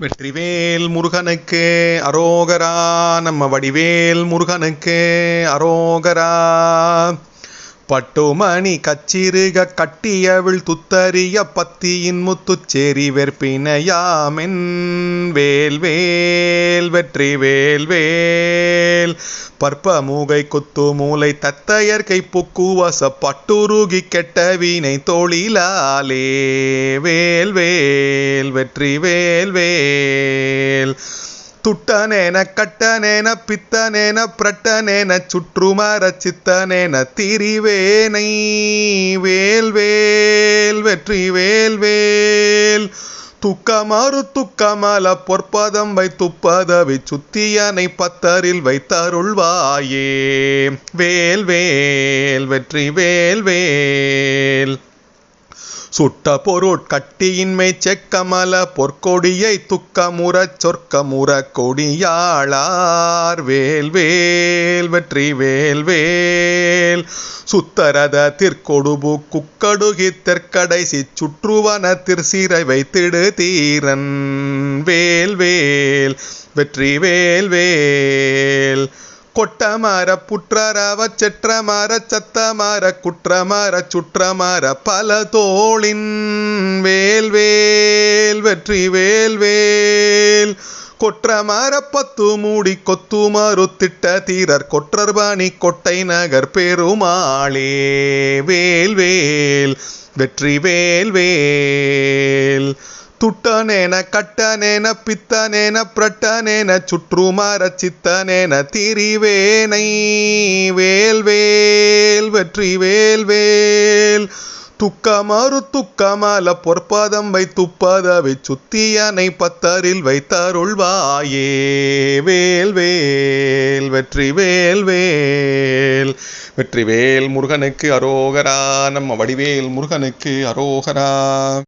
வெற்றிவேல் முருகனுக்கு அரோகரா நம்ம வடிவேல் முருகனுக்கு அரோகரா. பட்டுமணி கச்சிறுக கட்டியவிழ் துத்தறிய பத்தியின் முத்துச்சேரி வெற்பினையாமென் வேல் வேல் வெற்றி வேல் வேல். பற்ப மூகை குத்து மூலை தத்தையர்கை புக்குவச பட்டுருகி கெட்ட வீணை தோழிலாலே வேல் வேல் வெற்றி வேல் வேல். துட்டனேன கட்டனேன பித்தனேன பிரட்டனேன சுற்றுமர சித்தனேன திரிவேனை. வேல் வேல் வெற்றி வேல் வேல். துக்கமாறு துக்கமல பொற்பதம் வை துப்பதவி சுத்தியனை பத்தரில் வைத்தருள்வாயே. வேல் வேல் வெற்றி வேல் வேல். சுட்ட பொருட்கட்டியின்மை செக்கமல பொற்கொடியை துக்கமுறச் சொற்கமுற கொடியாளார். வேல் வேல் வெற்றி வேல் வேல். சுத்தரத திற்கொடுபு குக்கடுகி தெற்கடைசி சுற்றுவன திர்சிறை வைத்திடு தீரன். வேல் வேல் வெற்றி வேல் வேல். கொட்டமார புற்றரவ செற்றமார சத்தமார குற்றமார சுற்றமார பல தோளின். வேல் வேல் வெற்றி வேல் வேல். கொற்றமர பத்து மூடி கொத்துமாறு திட்ட தீரர் கொற்றர்பாணி கொட்டை நகர் பெருமாளே. வேல் வேல் வெற்றி வேல் வேல். துட்டனேன கட்டனேன பித்தனேன பிரட்டனேன சுற்றுமர சித்தனேன திரிவேனை. வேல் வேல் வெற்றி வேல் வேல். துக்கமறு துக்கமல பொற்பாதம் வை துப்பதவை சுத்தியனை பத்தரில் வைத்தருள்வாயே. வேல் வேல் வெற்றி வேல் வேல். வெற்றி வேல் முருகனுக்கு அரோகரா. நம்ம வடிவேல் முருகனுக்கு அரோகரா.